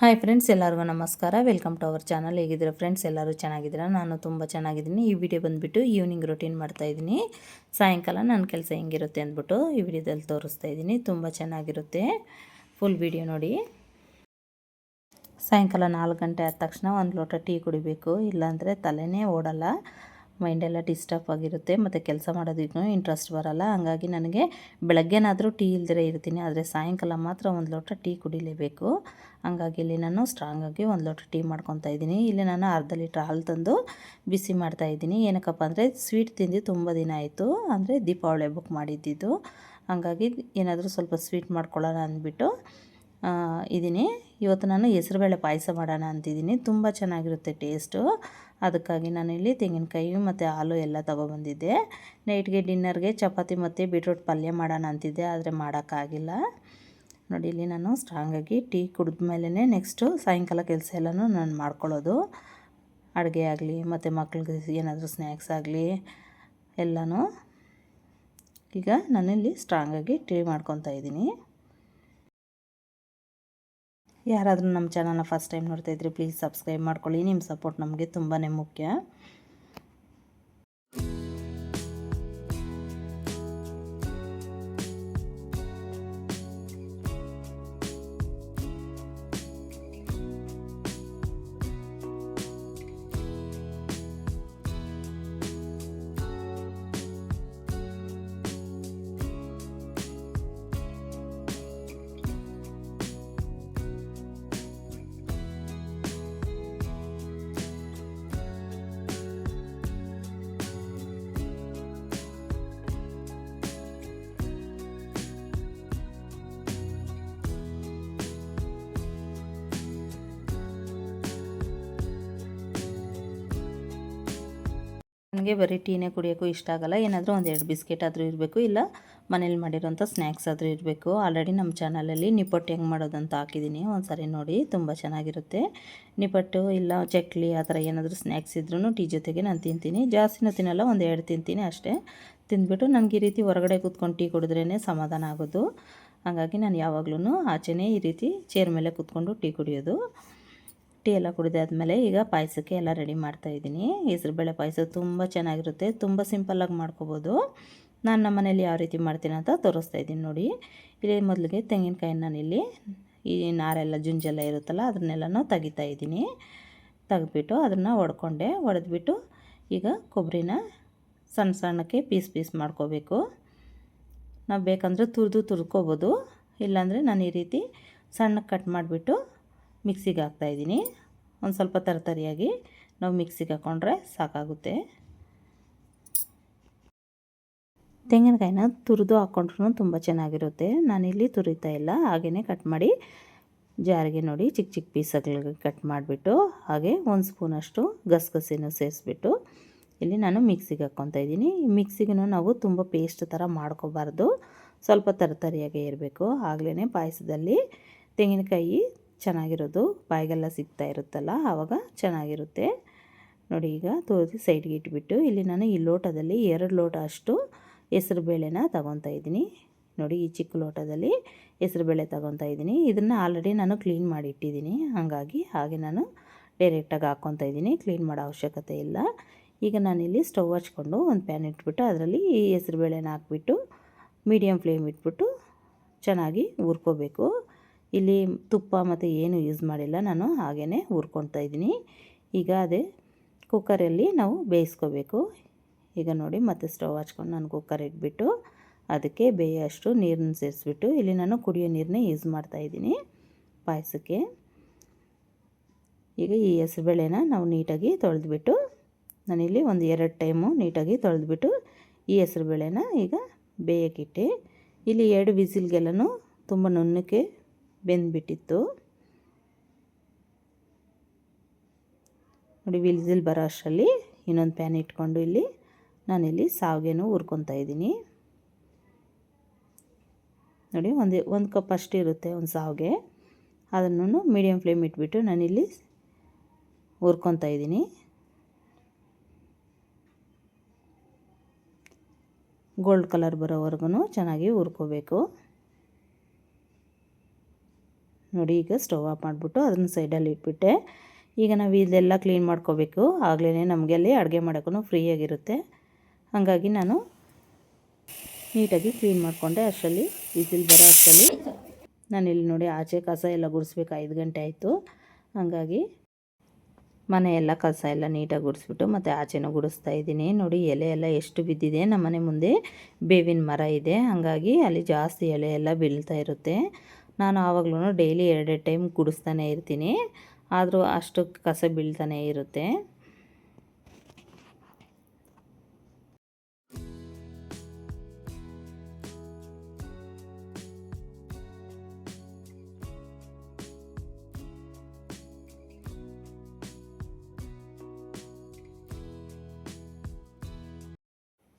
Hi friends ಎಲ್ಲರಿಗೂ ನಮಸ್ಕಾರ. Welcome to our channel ಹೇಗಿದ್ದೀರಾ ಫ್ರೆಂಡ್ಸ್ ಎಲ್ಲರೂ ಚೆನ್ನಾಗಿದ್ದೀರಾ? ನಾನು ತುಂಬ ಚೆನ್ನಾಗಿದ್ದೀನಿ. ಈ ವಿಡಿಯೋ ಬಂದುಬಿಟ್ಟು ಈವ್ನಿಂಗ್ ರೊಟೀನ್ ಮಾಡ್ತಾಯಿದ್ದೀನಿ ಸಾಯಂಕಾಲ ನನ್ನ ಕೆಲಸ ಹೆಂಗಿರುತ್ತೆ ಅಂದ್ಬಿಟ್ಟು ಈ ವಿಡಿಯೋದಲ್ಲಿ ತೋರಿಸ್ತಾ ಇದ್ದೀನಿ. ತುಂಬ ಚೆನ್ನಾಗಿರುತ್ತೆ. ಫುಲ್ ವಿಡಿಯೋ ನೋಡಿ. ಸಾಯಂಕಾಲ ನಾಲ್ಕು ಗಂಟೆ ಆದ ತಕ್ಷಣ ಒಂದು ಲೋಟ ಟೀ ಕುಡಿಬೇಕು. ಇಲ್ಲಾಂದರೆ ತಲೆನೇ ಓಡಲ್ಲ. ಮೈಂಡೆಲ್ಲ ಡಿಸ್ಟರ್ಬ್ ಆಗಿರುತ್ತೆ, ಮತ್ತು ಕೆಲಸ ಮಾಡೋದಕ್ಕೂ ಇಂಟ್ರೆಸ್ಟ್ ಬರಲ್ಲ. ಹಾಗಾಗಿ ನನಗೆ ಬೆಳಗ್ಗೆನಾದರೂ ಟೀ ಇಲ್ದಿರ ಇರ್ತೀನಿ, ಆದರೆ ಸಾಯಂಕಾಲ ಮಾತ್ರ ಒಂದು ಲೋಟ ಟೀ ಕುಡಿಲೇಬೇಕು. ಹಂಗಾಗಿ ಇಲ್ಲಿ ನಾನು ಸ್ಟ್ರಾಂಗಾಗಿ ಒಂದು ಲೋಟ ಟೀ ಮಾಡ್ಕೊತಾ ಇದ್ದೀನಿ. ಇಲ್ಲಿ ನಾನು ಅರ್ಧ ಲೀಟ್ರ್ ಹಾಲು ತಂದು ಬಿಸಿ ಮಾಡ್ತಾ ಇದ್ದೀನಿ. ಏನಕ್ಕಪ್ಪ ಅಂದರೆ ಸ್ವೀಟ್ ತಿಂದು ತುಂಬ ದಿನ ಆಯಿತು, ಅಂದರೆ ದೀಪಾವಳಿ ಬುಕ್ ಮಾಡಿದ್ದಿದ್ದು ಹಾಗಾಗಿ ಏನಾದರೂ ಸ್ವಲ್ಪ ಸ್ವೀಟ್ ಮಾಡ್ಕೊಳ್ಳೋಣ ಅಂದ್ಬಿಟ್ಟು ಇದ್ದೀನಿ ಇವತ್ತು ನಾನು ಹೆಸರುಬೇಳೆ ಪಾಯಸ ಮಾಡೋಣ ಅಂತಿದ್ದೀನಿ ತುಂಬ ಚೆನ್ನಾಗಿರುತ್ತೆ ಟೇಸ್ಟು. ಅದಕ್ಕಾಗಿ ನಾನು ಇಲ್ಲಿ ತೆಂಗಿನಕಾಯಿ ಮತ್ತು ಹಾಲು ಎಲ್ಲ ತೊಗೊಬಂದಿದ್ದೆ ನೈಟ್ಗೆ ಡಿನ್ನರ್ಗೆ ಚಪಾತಿ ಮತ್ತು ಬೀಟ್ರೂಟ್ ಪಲ್ಯ ಮಾಡೋಣ ಅಂತಿದ್ದೆ, ಆದರೆ ಮಾಡೋಕ್ಕಾಗಿಲ್ಲ. ನೋಡಿ, ಇಲ್ಲಿ ನಾನು ಸ್ಟ್ರಾಂಗಾಗಿ ಟೀ ಕುಡಿದ ಮೇಲೇ ನೆಕ್ಸ್ಟು ಸಾಯಂಕಾಲ ಕೆಲಸ ಎಲ್ಲನೂ ನಾನು ಮಾಡ್ಕೊಳ್ಳೋದು. ಅಡುಗೆ ಆಗಲಿ, ಮತ್ತು ಮಕ್ಳಿಗೆ ಏನಾದರೂ ಸ್ನ್ಯಾಕ್ಸ್ ಆಗಲಿ ಎಲ್ಲನೂ ಈಗ ನಾನಿಲ್ಲಿ ಸ್ಟ್ರಾಂಗಾಗಿ ಟೀ ಮಾಡ್ಕೊತಾ ಇದ್ದೀನಿ. ಯಾರಾದರೂ ನಮ್ಮ ಚಾನಲ್ನ ಫಸ್ಟ್ ಟೈಮ್ ನೋಡ್ತಾ ಇದ್ರೆ ಪ್ಲೀಸ್ ಸಬ್ಸ್ಕ್ರೈಬ್ ಮಾಡ್ಕೊಳ್ಳಿ. ನಿಮ್ಮ ಸಪೋರ್ಟ್ ನಮಗೆ ತುಂಬಾ ಮುಖ್ಯ. ನನಗೆ ಬರೀ ಟೀನೇ ಕುಡಿಯೋಕ್ಕೂ ಇಷ್ಟ ಆಗಲ್ಲ. ಏನಾದರೂ ಒಂದು ಎರಡು ಬಿಸ್ಕೆಟ್ ಆದರೂ ಇರಬೇಕು, ಇಲ್ಲ ಮನೇಲಿ ಮಾಡಿರೋಂಥ ಸ್ನ್ಯಾಕ್ಸ್ ಆದರೂ ಇರಬೇಕು. ಆಲ್ರೆಡಿ ನಮ್ಮ ಚಾನಲಲ್ಲಿ ನಿಪ್ಪಟ್ಟು ಹೆಂಗೆ ಮಾಡೋದು ಅಂತ ಹಾಕಿದ್ದೀನಿ ಒಂದು ಸಾರಿ ನೋಡಿ, ತುಂಬ ಚೆನ್ನಾಗಿರುತ್ತೆ. ನಿಪ್ಪಟ್ಟು, ಇಲ್ಲ ಚಕ್ಲಿ, ಆ ಥರ ಏನಾದರೂ ಸ್ನ್ಯಾಕ್ಸ್ ಇದ್ರೂ ಟೀ ಜೊತೆಗೆ ನಾನು ತಿಂತೀನಿ. ಜಾಸ್ತಿನೂ ತಿನ್ನಲ್ಲ, ಒಂದು ಎರಡು ತಿಂತೀನಿ ಅಷ್ಟೇ. ತಿಂದ್ಬಿಟ್ಟು ನನಗೆ ಈ ರೀತಿ ಹೊರಗಡೆ ಕೂತ್ಕೊಂಡು ಟೀ ಕುಡಿದ್ರೇ ಸಮಾಧಾನ ಆಗೋದು. ಹಾಗಾಗಿ ನಾನು ಯಾವಾಗಲೂ ಆಚೆನೇ ಈ ರೀತಿ ಚೇರ್ ಮೇಲೆ ಕೂತ್ಕೊಂಡು ಟೀ ಕುಡಿಯೋದು. ಟೀ ಎಲ್ಲ ಕುಡಿದಾದ್ಮೇಲೆ ಈಗ ಪಾಯಸಕ್ಕೆ ಎಲ್ಲ ರೆಡಿ ಮಾಡ್ತಾ ಮಾಡ್ತಾಯಿದ್ದೀನಿ ಹೆಸರುಬೇಳೆ ಪಾಯಸ ತುಂಬ ಚೆನ್ನಾಗಿರುತ್ತೆ. ತುಂಬ ಸಿಂಪಲ್ಲಾಗಿ ಮಾಡ್ಕೋಬೋದು. ನಾನು ನಮ್ಮ ಮನೇಲಿ ಯಾವ ರೀತಿ ಮಾಡ್ತೀನಿ ಅಂತ ತೋರಿಸ್ತಾ ಇದ್ದೀನಿ ನೋಡಿ. ಇಲ್ಲಿ ಮೊದಲಿಗೆ ತೆಂಗಿನಕಾಯಿ ನಾನಿಲ್ಲಿ ಈ ನಾರೆಲ್ಲ ಜುಂಜೆಲ್ಲ ಇರುತ್ತಲ್ಲ ಅದನ್ನೆಲ್ಲನೂ ತೆಗಿತಾ ಇದ್ದೀನಿ. ತೆಗೆದ್ಬಿಟ್ಟು ಅದನ್ನು ಒಡ್ಕೊಂಡೆ. ಒಡೆದ್ಬಿಟ್ಟು ಈಗ ಕೊಬ್ಬರಿನ ಸಣ್ಣ ಸಣ್ಣಕ್ಕೆ ಪೀಸ್ ಪೀಸ್ ಮಾಡ್ಕೋಬೇಕು. ನಾವು ಬೇಕಂದರೆ ತುರಿದು ತುರ್ಕೋಬೋದು ಇಲ್ಲಾಂದರೆ ನಾನು ಈ ರೀತಿ ಸಣ್ಣಕ್ಕೆ ಕಟ್ ಮಾಡಿಬಿಟ್ಟು ಮಿಕ್ಸಿಗೆ ಹಾಕ್ತಾಯಿದ್ದೀನಿ ಒಂದು ಸ್ವಲ್ಪ ತರತರಿಯಾಗಿ ನಾವು ಮಿಕ್ಸಿಗೆ ಹಾಕ್ಕೊಂಡ್ರೆ ಸಾಕಾಗುತ್ತೆ. ತೆಂಗಿನಕಾಯಿನ ತುರಿದು ಹಾಕ್ಕೊಂಡ್ರೂ ತುಂಬ ಚೆನ್ನಾಗಿರುತ್ತೆ. ನಾನಿಲ್ಲಿ ತುರಿತಾ ಇಲ್ಲ. ಹಾಗೆಯೇ ಕಟ್ ಮಾಡಿ ಜಾರಿಗೆ ನೋಡಿ ಚಿಕ್ಕ ಚಿಕ್ಕ ಪೀಸಗಳಿಗೆ ಕಟ್ ಮಾಡಿಬಿಟ್ಟು ಹಾಗೆ ಒಂದು ಸ್ಪೂನಷ್ಟು ಗಸಗಸೆನೂ ಸೇರಿಸ್ಬಿಟ್ಟು ಇಲ್ಲಿ ನಾನು ಮಿಕ್ಸಿಗೆ ಹಾಕ್ಕೊತಾ ಇದ್ದೀನಿ. ಮಿಕ್ಸಿಗೂ ನಾವು ತುಂಬ ಪೇಸ್ಟ್ ಥರ ಮಾಡ್ಕೋಬಾರ್ದು. ಸ್ವಲ್ಪ ತರತರಿಯಾಗೇ ಇರಬೇಕು. ಆಗಲೇ ಪಾಯಸದಲ್ಲಿ ತೆಂಗಿನಕಾಯಿ ಚೆನ್ನಾಗಿರೋದು, ಬಾಯಿಗೆಲ್ಲ ಸಿಗ್ತಾ ಇರುತ್ತಲ್ಲ ಆವಾಗ ಚೆನ್ನಾಗಿರುತ್ತೆ. ನೋಡಿ ಈಗ ತೋರಿಸಿ ಸೈಡ್ಗೆ ಇಟ್ಬಿಟ್ಟು, ಇಲ್ಲಿ ನಾನು ಈ ಲೋಟದಲ್ಲಿ ಎರಡು ಲೋಟ ಅಷ್ಟು ಹೆಸರು ಬೇಳೆನ ತಗೊತಾ ಇದ್ದೀನಿ. ನೋಡಿ ಈ ಚಿಕ್ಕ ಲೋಟದಲ್ಲಿ ಹೆಸರು ಬೇಳೆ ತಗೊತಾ ಇದ್ದೀನಿ. ಇದನ್ನು ಆಲ್ರೆಡಿ ನಾನು ಕ್ಲೀನ್ ಮಾಡಿ ಇಟ್ಟಿದ್ದೀನಿ. ಹಾಗಾಗಿ ಹಾಗೆ ನಾನು ಡೈರೆಕ್ಟಾಗಿ ಹಾಕ್ಕೊತಾ ಇದ್ದೀನಿ. ಕ್ಲೀನ್ ಮಾಡೋ ಅವಶ್ಯಕತೆ ಇಲ್ಲ. ಈಗ ನಾನಿಲ್ಲಿ ಸ್ಟವ್ ಹಚ್ಕೊಂಡು ಒಂದು ಪ್ಯಾನ್ ಇಟ್ಬಿಟ್ಟು, ಅದರಲ್ಲಿ ಈ ಹೆಸರು ಬೇಳೆನ ಹಾಕ್ಬಿಟ್ಟು ಮೀಡಿಯಮ್ ಫ್ಲೇಮ್ ಇಟ್ಬಿಟ್ಟು ಚೆನ್ನಾಗಿ ಹುರ್ಕೋಬೇಕು. ಇಲ್ಲಿ ತುಪ್ಪ ಮತ್ತು ಏನು ಯೂಸ್ ಮಾಡಿಲ್ಲ ನಾನು ಹಾಗೇ ಹುರ್ಕೊಳ್ತಾ ಇದ್ದೀನಿ. ಈಗ ಅದೇ ಕುಕ್ಕರಲ್ಲಿ ನಾವು ಬೇಯಿಸ್ಕೋಬೇಕು. ಈಗ ನೋಡಿ ಮತ್ತೆ ಸ್ಟವ್ ಹಚ್ಕೊಂಡು ನಾನು ಕುಕ್ಕರ್ ಇಟ್ಬಿಟ್ಟು ಅದಕ್ಕೆ ಬೇಯೋಷ್ಟು ನೀರನ್ನ ಸೇರಿಸ್ಬಿಟ್ಟು ಇಲ್ಲಿ ನಾನು ಕುಡಿಯೋ ನೀರನ್ನೇ ಯೂಸ್ ಮಾಡ್ತಾಯಿದ್ದೀನಿ ಪಾಯಸಕ್ಕೆ. ಈಗ ಈ ಹೆಸರುಬೇಳೆನ ನಾವು ನೀಟಾಗಿ ತೊಳೆದ್ಬಿಟ್ಟು, ನಾನಿಲ್ಲಿ ಒಂದು ಎರಡು ಟೈಮು ನೀಟಾಗಿ ತೊಳೆದ್ಬಿಟ್ಟು ಈ ಹೆಸರುಬೇಳೆನ ಈಗ ಬೇಯಕ್ಕಿಟ್ಟೆ ಇಲ್ಲಿ ಎರಡು ವಿಸಿಲ್ಗೆಲ್ಲನೂ ತುಂಬ ನುಣ್ಣಕ್ಕೆ ಬೆಂದ್ಬಿಟ್ಟಿತ್ತು. ನೋಡಿ ವಿಲ್ಸಿಲ್ ಬರೋ ಅಷ್ಟರಲ್ಲಿ ಇನ್ನೊಂದು ಪ್ಯಾನ್ ಇಟ್ಕೊಂಡು ಇಲ್ಲಿ ನಾನಿಲ್ಲಿ ಸಾವಿಗೆನೂ ಹುರ್ಕೊತಾ ಇದ್ದೀನಿ. ನೋಡಿ ಒಂದು ಒಂದು ಕಪ್ ಅಷ್ಟು ಇರುತ್ತೆ ಒಂದು ಸಾವಿಗೆ. ಅದನ್ನು ಮೀಡಿಯಮ್ ಫ್ಲೇಮ್ ಇಟ್ಬಿಟ್ಟು ನಾನಿಲ್ಲಿ ಹುರ್ಕೊತಾ ಇದ್ದೀನಿ. ಗೋಲ್ಡ್ ಕಲರ್ ಬರೋವರೆಗೂ ಚೆನ್ನಾಗಿ ಹುರ್ಕೋಬೇಕು. ನೋಡಿ ಈಗ ಸ್ಟವ್ ಆಫ್ ಮಾಡಿಬಿಟ್ಟು ಅದನ್ನು ಸೈಡಲ್ಲಿ ಇಟ್ಬಿಟ್ಟೆ. ಈಗ ನಾವು ಇದೆಲ್ಲ ಕ್ಲೀನ್ ಮಾಡ್ಕೋಬೇಕು. ಆಗಲೇ ನಮಗೆ ಅಲ್ಲಿ ಅಡುಗೆ ಮಾಡೋಕ್ಕೂ ಫ್ರೀಯಾಗಿರುತ್ತೆ ಹಾಗಾಗಿ ನಾನು ನೀಟಾಗಿ ಕ್ಲೀನ್ ಮಾಡಿಕೊಂಡೆ ಅಷ್ಟರಲ್ಲಿ ವಿಸಿಲ್ ಬರೋ ಅಷ್ಟರಲ್ಲಿ. ನಾನಿಲ್ಲಿ ನೋಡಿ ಆಚೆ ಕಸ ಎಲ್ಲ ಗುಡಿಸ್ಬೇಕು, ಐದು ಗಂಟೆ ಆಯಿತು. ಹಾಗಾಗಿ ಮನೆ ಎಲ್ಲ ಕಸ ಎಲ್ಲ ನೀಟಾಗಿ ಗುಡಿಸ್ಬಿಟ್ಟು ಮತ್ತು ಆಚೆನೂ ಗುಡಿಸ್ತಾ ಇದ್ದೀನಿ. ನೋಡಿ ಎಲೆ ಎಲ್ಲ ಎಷ್ಟು ಬಿದ್ದಿದೆ ನಮ್ಮ ಮನೆ ಮುಂದೆ ಬೇವಿನ ಮರ ಇದೆ. ಹಾಗಾಗಿ ಅಲ್ಲಿ ಜಾಸ್ತಿ ಎಲೆ ಎಲ್ಲ ಬೀಳ್ತಾ ಇರುತ್ತೆ. ನಾನು ಆವಾಗಲೂ ಡೈಲಿ ಎರಡೆರಡು ಟೈಮ್ ಗುಡಿಸ್ತಾನೆ ಇರ್ತೀನಿ. ಆದರೂ ಅಷ್ಟು ಕಸ ಬೀಳ್ತಾನೆ ಇರುತ್ತೆ.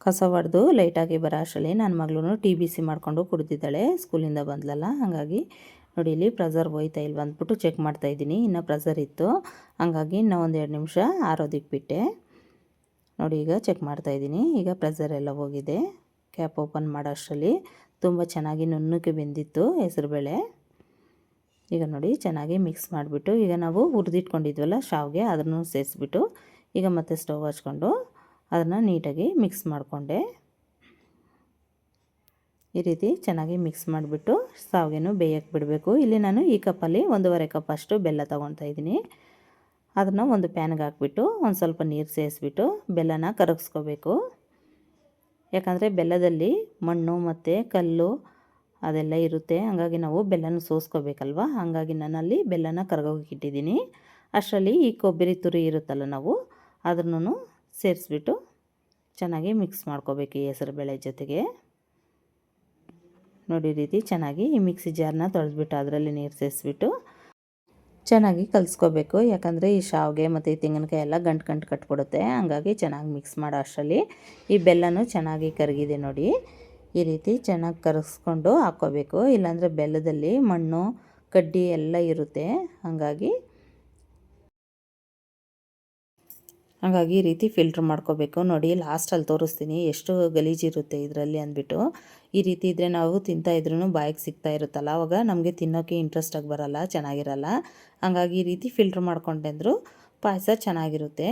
ಕಸ ಹೊಡೆದು ಲೈಟಾಗಿ ಬರೋ ಅಷ್ಟರಲ್ಲಿ ನನ್ನ ಮಗಳೂ ಟಿ ಬಿ ಸಿ ಮಾಡಿಕೊಂಡು ಕುಡಿದಿದ್ದಾಳೆ. ಸ್ಕೂಲಿಂದ ಬಂದ್ಲಲ್ಲ, ಹಾಗಾಗಿ ನೋಡಿ ಇಲ್ಲಿ ಪ್ರೆಸರ್ ಹೋಯ್ತಾ ಇಲ್ವ ಅಂದ್ಬಿಟ್ಟು ಚೆಕ್ ಮಾಡ್ತಾ ಇದ್ದೀನಿ. ಇನ್ನೂ ಪ್ರೆಸರ್ ಇತ್ತು. ಹಾಗಾಗಿ ಇನ್ನೂ ಒಂದು ಎರಡು ನಿಮಿಷ ಆರೋದಿಕ್ಕೆ ಬಿಟ್ಟೆ. ನೋಡಿ ಈಗ ಚೆಕ್ ಮಾಡ್ತಾ ಇದ್ದೀನಿ. ಈಗ ಪ್ರೆಸರ್ ಎಲ್ಲ ಹೋಗಿದೆ. ಕ್ಯಾಪ್ ಓಪನ್ ಮಾಡೋ ಅಷ್ಟರಲ್ಲಿ ತುಂಬ ಚೆನ್ನಾಗಿ ನುಣ್ಣಕ್ಕೆ ಬೆಂದಿತ್ತು ಹೆಸರುಬೇಳೆ ಈಗ ನೋಡಿ ಚೆನ್ನಾಗಿ ಮಿಕ್ಸ್ ಮಾಡಿಬಿಟ್ಟು ಈಗ ನಾವು ಹುರಿದಿಟ್ಕೊಂಡಿದ್ವಲ್ಲ, ಶಾವ್ಗೆ ಅದನ್ನು ಸೇರಿಸ್ಬಿಟ್ಟು ಈಗ ಮತ್ತೆ ಸ್ಟವ್ ಹಚ್ಕೊಂಡು ಅದನ್ನು ನೀಟಾಗಿ ಮಿಕ್ಸ್ ಮಾಡಿಕೊಂಡೆ. ಈ ರೀತಿ ಚೆನ್ನಾಗಿ ಮಿಕ್ಸ್ ಮಾಡಿಬಿಟ್ಟು ಶಾವಿಗೆನೂ ಬೇಯಕ್ಕೆ ಬಿಡಬೇಕು. ಇಲ್ಲಿ ನಾನು ಈ ಕಪ್ಪಲ್ಲಿ ಒಂದೂವರೆ ಕಪ್ ಅಷ್ಟು ಬೆಲ್ಲ ತೊಗೊತಾ ಇದ್ದೀನಿ. ಅದನ್ನು ಒಂದು ಪ್ಯಾನ್ಗೆ ಹಾಕ್ಬಿಟ್ಟು ಒಂದು ಸ್ವಲ್ಪ ನೀರು ಸೇರಿಸ್ಬಿಟ್ಟು ಬೆಲ್ಲನ ಕರಗಿಸ್ಕೋಬೇಕು. ಯಾಕಂದರೆ ಬೆಲ್ಲದಲ್ಲಿ ಮಣ್ಣು ಮತ್ತು ಕಲ್ಲು ಅದೆಲ್ಲ ಇರುತ್ತೆ. ಹಾಗಾಗಿ ನಾವು ಬೆಲ್ಲನ ಸೋಸ್ಕೋಬೇಕಲ್ವ? ಹಾಗಾಗಿ ನಾನಲ್ಲಿ ಬೆಲ್ಲನ ಕರಗೋಗಿಟ್ಟಿದ್ದೀನಿ ಅಷ್ಟರಲ್ಲಿ ಈ ಕೊಬ್ಬರಿ ತುರಿ ಇರುತ್ತಲ್ಲ ನಾವು ಅದನ್ನು ಸೇರಿಸ್ಬಿಟ್ಟು ಚೆನ್ನಾಗಿ ಮಿಕ್ಸ್ ಮಾಡ್ಕೋಬೇಕು ಈ ಹೆಸರುಬೇಳೆ ಜೊತೆಗೆ. ನೋಡಿ ರೀತಿ ಚೆನ್ನಾಗಿ ಈ ಮಿಕ್ಸಿ ಜಾರ್ನ ತೊಳೆದ್ಬಿಟ್ಟು ಅದರಲ್ಲಿ ನೀರು ಸೇರಿಸ್ಬಿಟ್ಟು ಚೆನ್ನಾಗಿ ಕಲಿಸ್ಕೋಬೇಕು. ಯಾಕಂದರೆ ಈ ಶಾವಿಗೆ ಮತ್ತು ಈ ತೆಂಗಿನಕಾಯಿ ಎಲ್ಲ ಗಂಟು ಗಂಟು ಕಟ್ಬಿಡುತ್ತೆ. ಹಂಗಾಗಿ ಚೆನ್ನಾಗಿ ಮಿಕ್ಸ್ ಮಾಡೋ ಅಷ್ಟರಲ್ಲಿ ಈ ಬೆಲ್ಲನೂ ಚೆನ್ನಾಗಿ ಕರಗಿದೆ ನೋಡಿ. ಈ ರೀತಿ ಚೆನ್ನಾಗಿ ಕರಗಿಸ್ಕೊಂಡು ಹಾಕ್ಕೋಬೇಕು. ಇಲ್ಲಾಂದರೆ ಬೆಲ್ಲದಲ್ಲಿ ಮಣ್ಣು, ಕಡ್ಡಿ ಎಲ್ಲ ಇರುತ್ತೆ. ಹಾಗಾಗಿ ಹಾಗಾಗಿ ಈ ರೀತಿ ಫಿಲ್ಟ್ರ್ ಮಾಡ್ಕೋಬೇಕು. ನೋಡಿ ಲಾಸ್ಟಲ್ಲಿ ತೋರಿಸ್ತೀನಿ ಎಷ್ಟು ಗಲೀಜಿರುತ್ತೆ ಇದರಲ್ಲಿ ಅಂದ್ಬಿಟ್ಟು. ಈ ರೀತಿ ಇದ್ದರೆ ನಾವು ತಿಂತಾ ಇದ್ರೂ ಬಾಯಿಗೆ ಸಿಗ್ತಾ ಇರುತ್ತಲ್ಲ, ಅವಾಗ ನಮಗೆ ತಿನ್ನೋಕ್ಕೆ ಇಂಟ್ರೆಸ್ಟಾಗಿ ಬರೋಲ್ಲ, ಚೆನ್ನಾಗಿರಲ್ಲ. ಹಾಗಾಗಿ ಈ ರೀತಿ ಫಿಲ್ಟ್ರ್ ಮಾಡ್ಕೊಂಡೆಂದ್ರು ಪಾಯಸ ಚೆನ್ನಾಗಿರುತ್ತೆ.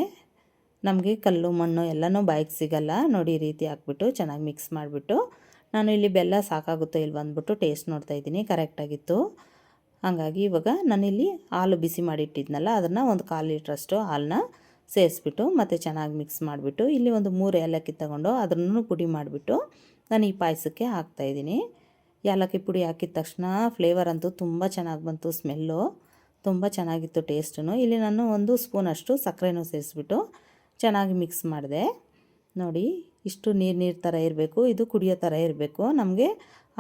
ನಮಗೆ ಕಲ್ಲು, ಮಣ್ಣು ಎಲ್ಲನೂ ಬಾಯಿಗೆ ಸಿಗಲ್ಲ. ನೋಡಿ, ಈ ರೀತಿ ಹಾಕ್ಬಿಟ್ಟು ಚೆನ್ನಾಗಿ ಮಿಕ್ಸ್ ಮಾಡಿಬಿಟ್ಟು. ನಾನು ಇಲ್ಲಿ ಬೆಲ್ಲ ಸಾಕಾಗುತ್ತೋ ಇಲ್ಲಿ ಅಂದ್ಬಿಟ್ಟು ಟೇಸ್ಟ್ ನೋಡ್ತಾ ಇದ್ದೀನಿ ಕರೆಕ್ಟಾಗಿತ್ತು ಹಾಗಾಗಿ ಇವಾಗ ನಾನಿಲ್ಲಿ ಹಾಲು ಬಿಸಿ ಮಾಡಿಟ್ಟಿದ್ನಲ್ಲ, ಅದನ್ನು ಒಂದು ಕಾಲು ಲೀಟ್ರಷ್ಟು ಹಾಲನ್ನ ಸೇರಿಸ್ಬಿಟ್ಟು ಮತ್ತು ಚೆನ್ನಾಗಿ ಮಿಕ್ಸ್ ಮಾಡಿಬಿಟ್ಟು ಇಲ್ಲಿ ಒಂದು ಮೂರು ಏಲಕ್ಕಿ ತಗೊಂಡು ಅದನ್ನು ಪುಡಿ ಮಾಡಿಬಿಟ್ಟು ನಾನು ಈ ಪಾಯಸಕ್ಕೆ ಹಾಕ್ತಾಯಿದ್ದೀನಿ ಏಲಕ್ಕಿ ಪುಡಿ ಹಾಕಿದ ತಕ್ಷಣ ಫ್ಲೇವರ್ ಅಂತೂ ತುಂಬ ಚೆನ್ನಾಗಿ ಬಂತು, ಸ್ಮೆಲ್ಲು ತುಂಬ ಚೆನ್ನಾಗಿತ್ತು ಟೇಸ್ಟು ಇಲ್ಲಿ ನಾನು ಒಂದು ಸ್ಪೂನಷ್ಟು ಸಕ್ಕರೆನೂ ಸೇರಿಸ್ಬಿಟ್ಟು ಚೆನ್ನಾಗಿ ಮಿಕ್ಸ್ ಮಾಡಿದೆ. ನೋಡಿ, ಇಷ್ಟು ನೀರು ನೀರು ಥರ ಇರಬೇಕು, ಇದು ಕುಡಿಯೋ ಥರ ಇರಬೇಕು. ನಮಗೆ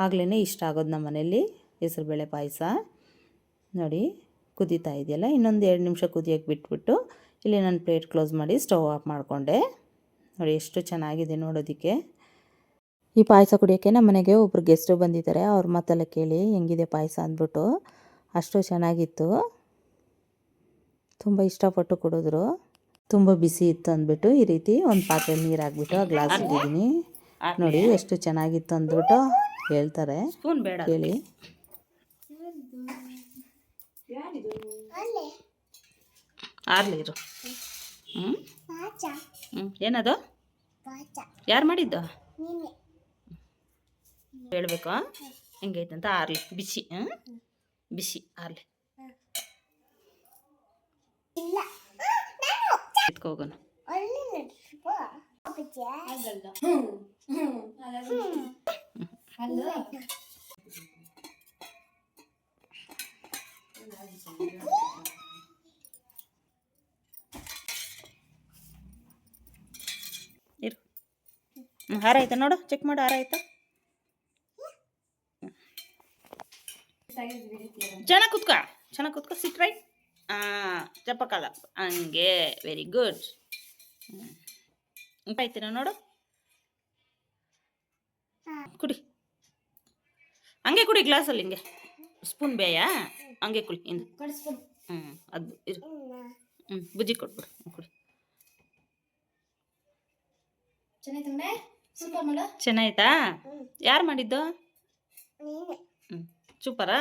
ಆಗಲೇ ಇಷ್ಟ ಆಗೋದು ನಮ್ಮ ಮನೇಲಿ ಹೆಸರುಬೇಳೆ ಪಾಯಸ. ನೋಡಿ, ಕುದೀತಾ ಇದೆಯಲ್ಲ, ಇನ್ನೊಂದು ಎರಡು ನಿಮಿಷ ಕುದಿಯೋಕ್ಕೆ ಬಿಟ್ಬಿಟ್ಟು ಇಲ್ಲಿ ನಾನು ಪ್ಲೇಟ್ ಕ್ಲೋಸ್ ಮಾಡಿ ಸ್ಟವ್ ಆಫ್ ಮಾಡಿಕೊಂಡೆ. ನೋಡಿ ಎಷ್ಟು ಚೆನ್ನಾಗಿದೆ ನೋಡೋದಕ್ಕೆ. ಈ ಪಾಯಸ ಕುಡಿಯೋಕ್ಕೆ ನಮ್ಮ ಮನೆಗೆ ಒಬ್ಬರು ಗೆಸ್ಟು ಬಂದಿದ್ದಾರೆ. ಅವ್ರ ಮಾತೆಲ್ಲ ಕೇಳಿ ಹೆಂಗಿದೆ ಪಾಯಸ ಅಂದ್ಬಿಟ್ಟು. ಅಷ್ಟು ಚೆನ್ನಾಗಿತ್ತು. ತುಂಬ ಇಷ್ಟಪಟ್ಟು ಕುಡಿದ್ರು. ತುಂಬ ಬಿಸಿ ಇತ್ತು ಅಂದ್ಬಿಟ್ಟು ಈ ರೀತಿ ಒಂದು ಪಾತ್ರೆ ನೀರು ಹಾಕ್ಬಿಟ್ಟು ಆ ಗ್ಲಾಸ್ ಇಟ್ಟಿದ್ದೀನಿ ನೋಡಿ ಎಷ್ಟು ಚೆನ್ನಾಗಿತ್ತು ಅಂದ್ಬಿಟ್ಟು ಹೇಳ್ತಾರೆ. ಕೇಳಿ. ಆರ್ಲಿ ಇರು. ಹ್ಞೂ ಹ್ಞೂ ಏನದು? ಯಾರು ಮಾಡಿದ್ದು? ಹೇಳ್ಬೇಕು? ಅಂತ ಆರ್ಲಿ. ಬಿಸಿ. ಹ್ಞೂ ಬಿಸಿ. ಆರ್ಲಿ. ಹೋಗೋಣ ಹ್ಞೂ ಹಾರ ಆಯ್ತಾ ನೋಡು ಚೆಕ್ ಮಾಡು, ಹಾರ ಆಯ್ತಾ? ಚೆನ್ನಾಗಿ ಕುತ್ಕ ಚೆನ್ನಾಗಿ ಕುತ್ಕ ಸಿಟ್ ರೈಟ್ ಹಾಂ ಚಪ್ಪಕ್ಕಲ್ಲ ಹಂಗೆ ವೆರಿ ಗುಡ್ ಆಯ್ತೀನ ನೋಡು? ಕುಡಿ. ಹಂಗೆ ಕುಡಿ ಗ್ಲಾಸಲ್ಲಿ ಹಿಂಗೆ. ಸ್ಪೂನ್ ಬೇಯಾ? ಹಂಗೆ ಕುಡಿ ಇಂದು ಹ್ಞೂ ಅದು ಇರು. ಹ್ಞೂ ಬುಜ್ಜಿ ಕೊಟ್ಬಿಡು ಕುಡಿ. ಚೆನ್ನಾಯ್ತಾ? ಯಾರು ಮಾಡಿದ್ದು? ಹ್ಞೂ ಚೂಪರಾ?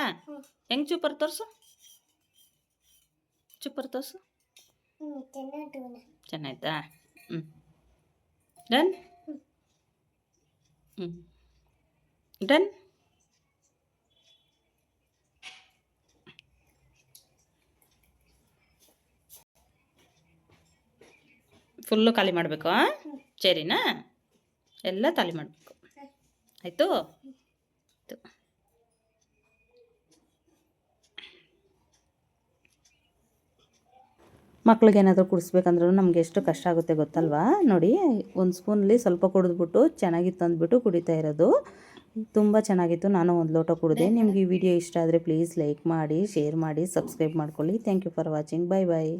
ಹೆಂಗೆ ಚೂಪರ್ ತೋರಿಸು? ಚೂಪರ್ ತೋರಿಸು. ಚೆನ್ನಾಯ್ತಾ? ಹ್ಞೂ ಡನ್? ಹ್ಞೂ ಡನ್? ಫುಲ್ಲು ಖಾಲಿ ಮಾಡಬೇಕು ಸರಿನಾ ಎಲ್ಲ ತಾಲಿ ಮಾಡಬೇಕು. ಆಯಿತು? ಮಕ್ಳಿಗೆ ಏನಾದರೂ ಕುಡಿಸ್ಬೇಕಂದ್ರೂ ನಮಗೆ ಎಷ್ಟು ಕಷ್ಟ ಆಗುತ್ತೆ ಗೊತ್ತಲ್ವಾ? ನೋಡಿ, ಒಂದು ಸ್ಪೂನಲ್ಲಿ ಸ್ವಲ್ಪ ಕುಡಿದ್ಬಿಟ್ಟು ಚೆನ್ನಾಗಿತ್ತು ಅಂದ್ಬಿಟ್ಟು ಕುಡಿತಾ ಇರೋದು. ತುಂಬ ಚೆನ್ನಾಗಿತ್ತು. ನಾನು ಒಂದು ಲೋಟ ಕುಡಿದೆ. ನಿಮಗೆ ಈ ವಿಡಿಯೋ ಇಷ್ಟ ಆದರೆ ಪ್ಲೀಸ್ ಲೈಕ್ ಮಾಡಿ, ಶೇರ್ ಮಾಡಿ, ಸಬ್ಸ್ಕ್ರೈಬ್ ಮಾಡ್ಕೊಳ್ಳಿ. Thank you for watching. Bye bye.